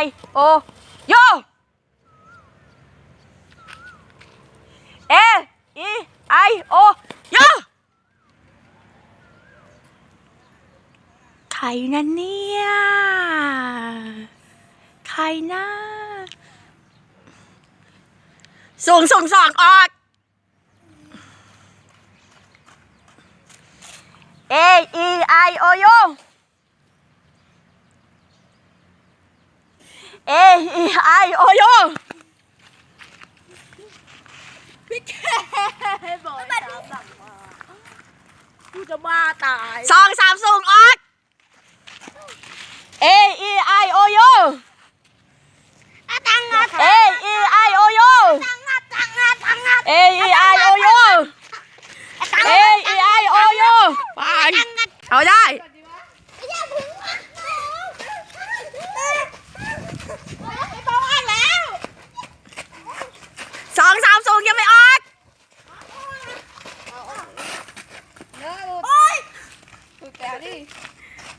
I O โย A E I O โยใครนั่นเนี่ย ใครนะส่งส่งสองออก A E I O U A E I O U พี่แกบอกให้ตามหลังมากูจะบ้าตาย สองสามส่งออก A E I O U อะตังงา A E I O U ตังงาตังงาตังงา A E I O U A E I O U ไปเอาได้ อย่าพึ่งมาไม่ต้องอ่านแล้ว สองสามส่งยังไม่ออก โอ๊ย ถูกแกดิ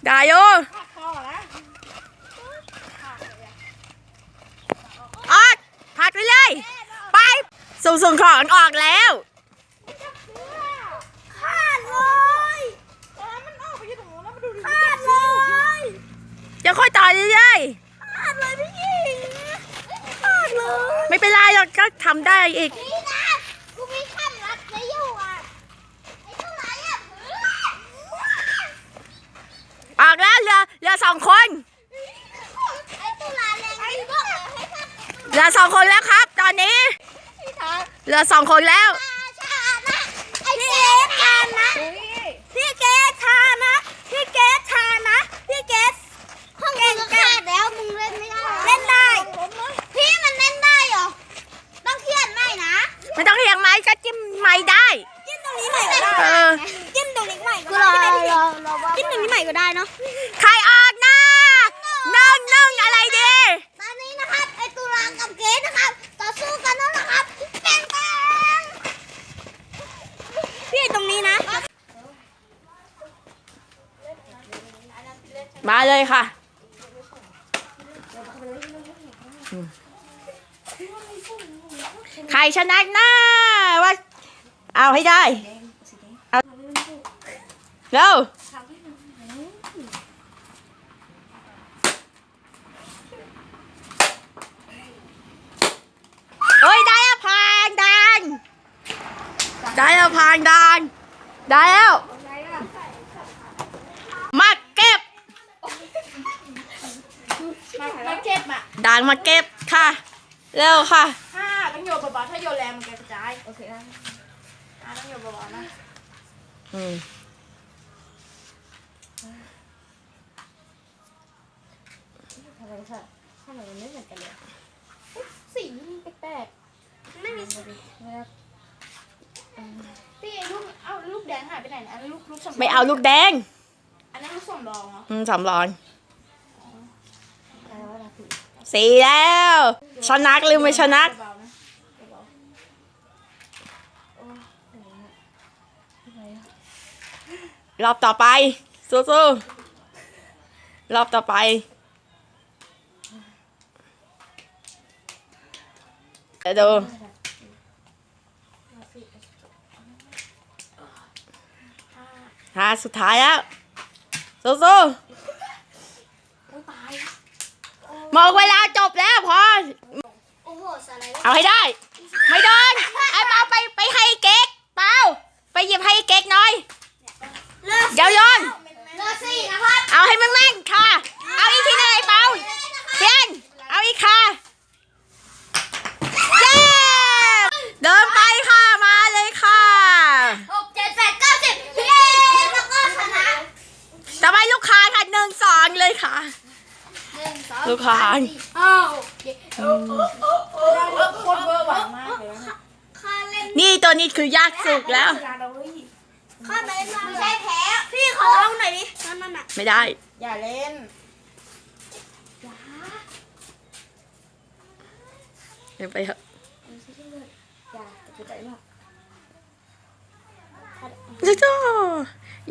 ได้อยู่พอแล้วออกพักไปเลย ไป ส่งส่งของออกแล้วขาดเลยตอนนั้นมันออกไปอยู่ตรงนู้นแล้วมาดูดิขาดเลยจะค่อยต่อเรื่อยขาดเลยพี่หญิงขาดเลยๆไม่เป็นไรเราก็ทำได้อีกนี่นะกูมีขั้นรัดไว้อยู่อะไอ้เท่าไหร่อะ ออกแล้วเหลือเหลือสองคนไอ้ตุลาแรงดีมากเลยให้ท่านเหลือสองคนแล้วครับ ตอนนี้พี่ทักเหลือสองคนแล้ว ชานะไอ้เกสทานนะอุ้ยพี่เกสทานนะพี่เกสทานนะพี่เกสห้องเองขาดแล้วมึงเล่นไม่ได้เล่นได้ พี่มันเล่นได้เหรอ ต้องเครียดไหมนะ ไม่ต้องเรียงไม้ก็จิ้มไม้ได้ จิ้มตรงนี้ใหม่ก็ได้ เออ จิ้มตรงนี้ใหม่ก็ได้จิ้มตรงนี้ใหม่ก็ได้เนาะ ใครออกนะหนึ่งหนึ่งอะไรดี ตอนนี้นะครับไอตุลากับเกสนะครับ ต่อสู้กันแล้วนะครับแป้งแป้งพี่ตรงนี้นะ มาเลยค่ะ ใครชนะนะว่า เอาให้ได้เอาเร็วเฮ้ยได้แล้วพางดังได้แล้วพางดังได้แล้ว มาเก็บ มามาเก็บอะ ด่านมาเก็บค่ะ เร็วค่ะ ถ้าต้องโยนเบาๆถ้าโยนแรงมันกระจายโอเคนะอ่าต้องโยนเบาๆนะอืมทำไมค่ะทำไมมันไม่เหมือนกันเลยสีแปลกๆไม่มีสีพี่ไอ้ลูกเอาลูกแดงหายไปไหนนะอันนั้นลูกลูกสำรองไม่เอาลูกแดง อันนั้นลูกสำรองเหรอ อืมสำรอง สี่แล้วชนะหรือไม่ชนะรอบต่อไปสู้ๆรอบต่อไปเดี๋ยวดูหาสุดท้ายแล้วสู้ๆโอ้ยตาย ๆ หมดเวลาจบแล้วพอ โอ้โหสไลด์เอาให้ได้ ไม่โดนไอ้เปาไปไปให้เก๊กเปาไปหยิบให้เก๊กหน่อย เดี๋ยวโยน เลือสี่นะครับเอาให้มันแม่นค่ะ เอาอีกทีหนึงไอ้เปาเพียนเอาอีกค่ะ เย้ เดินไปค่ะ มาเลยค่ะ หกเจ็ดแปดเก้าสิบเย้แล้วก็ชนะ ต่อไปลูกค้าค่ะหนึ่งสองเลยค่ะ ห นึ่งสองลูกค้าอ้าวโคตรเบอร์หวังมากเลยนะข้าเล่นนี่ตัวนี้คือยากสุดแล้วการเอาไว้ข้าเล่นไม่ใช่แพ้พี่ขอเอาหน่อยดินั่นนั่นน่ะไม่ได้ อย่าเล่นเดินไปเถอะอย่าจะจมากจ้า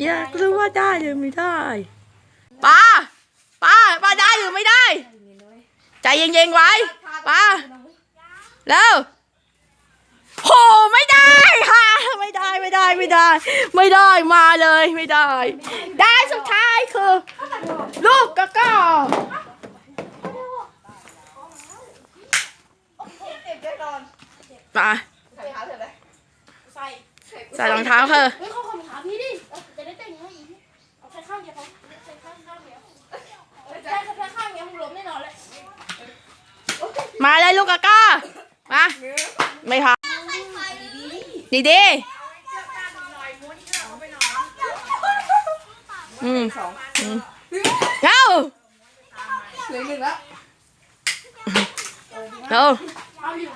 อยากรู้ว่าได้หรือไม่ได้ป้าป้าป้าได้หรือไม่ได้ ใจเย็นๆไว้ป้าแล้วโหไม่ได้ค่ะ ไม่ได้ไม่ได้ไม่ได้ ไม่ได้มาเลยไม่ได้ ได้สุดท้ายคือ ลูกก็ก็เก็บได้ก่อนมาใส่เท้าเสร็จเลยใส่ใส่รองเท้าเธอ เฮ้ยเขาขอขาพี่ดิจะได้แต่งให้อีกเอาแค่ข้างเดียวเขาใส่ข้างข้างเดียวใช่แค่ข้างเดียวมึงล้มแน่นอนเลย มาเลยลูกก็ก็มาไม่พอ ดีดีๆอืมอืมเอาเหลือหนึ่งแล้วเอาเอาอยู่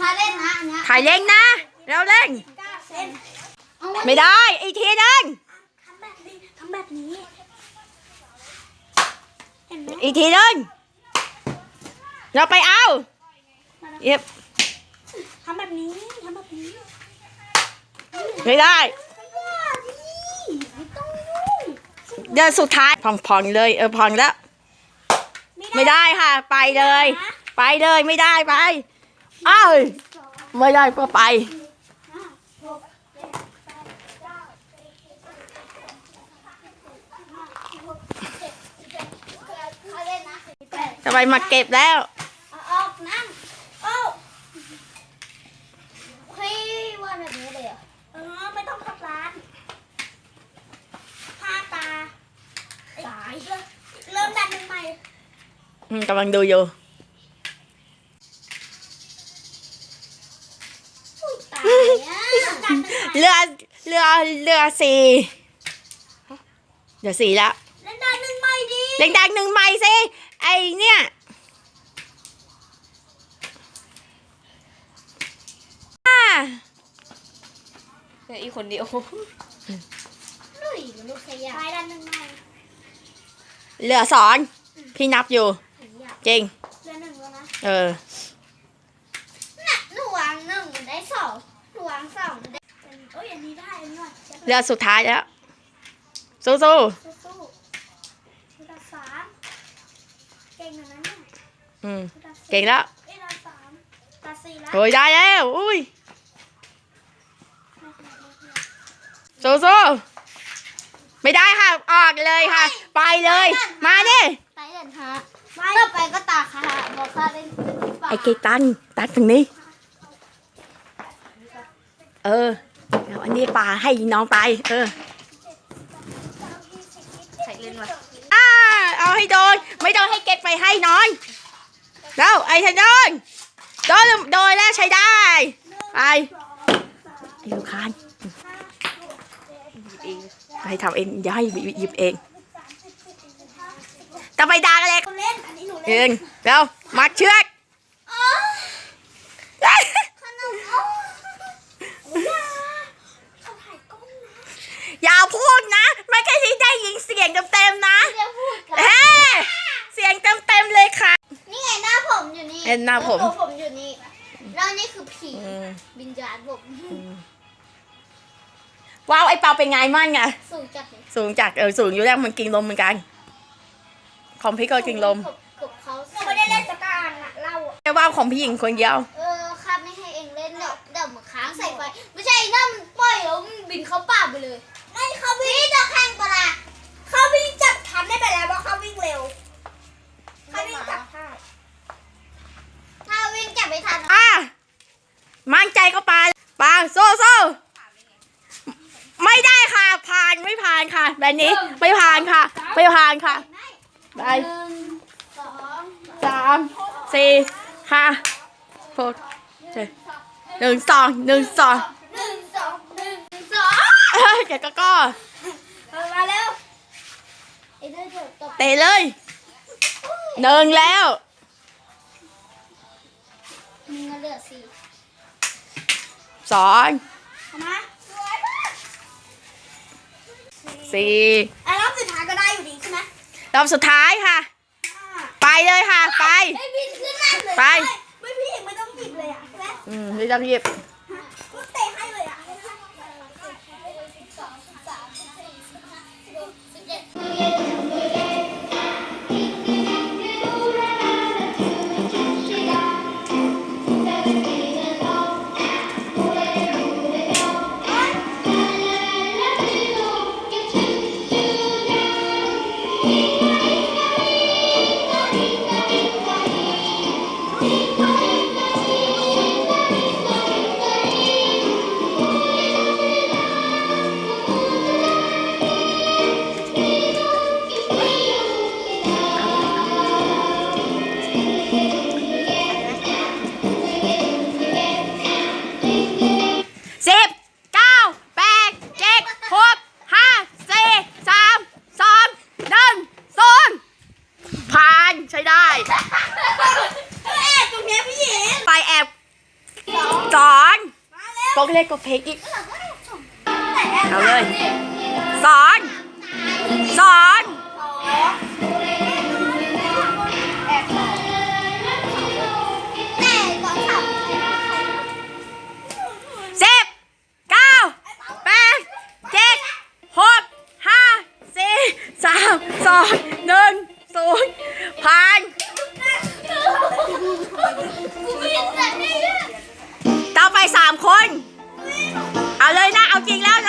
พาเล่นนะอันเนี้ยถ่ายเล่งนะเร็วเล่งเล่นเอาไว้ไม่ได้ อีกทีนึงทำแบบนี้ทำแบบนี้เห็นไหมอีกทีนึง เราไปเอาเย็บทำแบบนี้ทำแบบนี้ไม่ได้ไม่ว่าดิไม่ต้องยุ่งเดี๋ยวสุดท้ายพองๆเลย เออพองแล้ว ไม่ได้ค่ะ ไปเลย ไปเลยไม่ได้ไปเอ้ยไม่ได้ก็ไปห้าหกเจ็ดแปดเก้าห้าหกเจ็ดแปดพาเล่นนะแปดจะไปมาเก็บแล้ว เอาออกนั่งโอ้พี่ว่าแบบนี้เลยเหรอเออไม่ต้องทับร้านผ้าตาตายเริ่มดันหนึ่งใหม่อืมกำลังดูอยู่ อุ้ยตายอะเริ่มดันหนึ่งใหม่เรือเรือเรือสี่เดี๋ยวสี่แล้วเล่นดันหนึ่งใหม่ดิเล็งดังหนึ่งใหม่สิ ไอเนี่ยอ่า เหลืออีก คนเดียว ลุยลูกขยะไปดันหนึ่งใหม่เหลือสอน พี่นับอยู่ ขยะจริงเดือนหนึ่งแล้วนะเออ น่ะหนูวางหนึ่งมันได้สองหนูวางสองมันได้เป็นโอ้ยอันนี้ได้อันนี้ว่ะเหลือสุดท้ายแล้ว สู้สู้ๆชุดละสามเก่งนะนั้นเนี่ยๆอืมชุดละสี่เก่งแล้ว เอ้ยละสามละสี่ละ โอ้ยได้แล้ว อุ้ย สู้ๆไม่ได้ค่ะ ออกเลยค่ะ ไปเลย มาดิไปเล่นฮะต่อไปก็ตาค่ะบอกค่ะเล่นป่าไอ้เกตันตัดตรงนี้ เออเดี๋ยวอันนี้ปลาให้น้องไป เออใครเล่นวะอ่าเอาให้โดน ไม่โดนให้เก็บไปให้น้องแล้วไอ้ทันโดนโดนโดนแล้วใช้ได้ ไปไอ้ลูกค้าน ให้ทำเองอย่าให้หยิบเองจะไปด่ากันเลยเล่นอันนี้หนูเอเล่นงเร็วมัดเชือกอ๋อขนมอ๋ออย่าเขาถ่ายกล้องนะอย่าพูดนะ ไม่ใช่ที่ได้ยินเสียงเต็มๆนะเดี๋ยวพูดค่ะเฮ้เสียงเต็มๆเลยค่ะ นี่ไงหน้าผมอยู่นี่เห็นหน้าผม แล้วตัวผมอยู่นี่แล้วนี่คือผีอืมบินญาณผม ว้าวไอ้เปาเป็นไงมั่งอะสูงจัดเลยสูงจากเออสูงอยู่แล้วมันกินลมเหมือนกัน คอมพิวก็กินลมกับกับเขาไม่ได้เล่นสกการอะเราอะแค่ว่าของพี่หญิงคนเดียว เออข้าไม่ให้เองเล่นเดี๋ยวเดี๋ยวมันค้างใส่ไฟไม่ใช่นั่นมันปล่อยแล้วมันบินเข้าป่าไปเลยไม่เขาวิ่งจะแข่งปะล่ะเขาวิ่งจับทันได้ไปแล้วเพราะเขาวิ่งเร็วเขาวิ่งจับทันถ้าวิ่งจับไม่ทัน อะมั่นใจก็ปาปาโซ่โซ่ไม่ได้ค่ะ ผ่านไม่ผ่านค่ะ แบบนี้ ไม่ผ่านค่ะ ไม่ผ่านค่ะ ไป หนึ่งสอง สามสี่ ห้าหกเจ็ดหนึ่งสองหนึ่งสองหนึ่งสองหนึ่งสองเอ้ยเดี๋ยวก็ก็เออมาเร็วไอ้เด้อเดี๋ยวตบเตะเลยหนึ่งแล้วมึงอะเหลือสี่สองเอามาสี่อะรอบสุดท้ายก็ได้อยู่ดีใช่ไหมรอบสุดท้ายค่ะไป เลยค่ะ ไปไอ้บินขึ้นนั่นเลยไป ไม่พี่เอกไม่ต้องหยิบเลยอะใช่ไหม อืมไม่ต้องหยิบ เล็กกว่เพกอีก เอาเลย สอน สอน สิบ เก้า แปด เจ็ด หก ห้า สี่ สาม สอง หนึ่ง ศูนย์พัน que.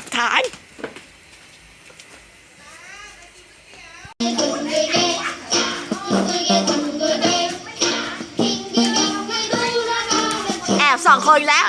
ักฐานแอบสองคนแล้ว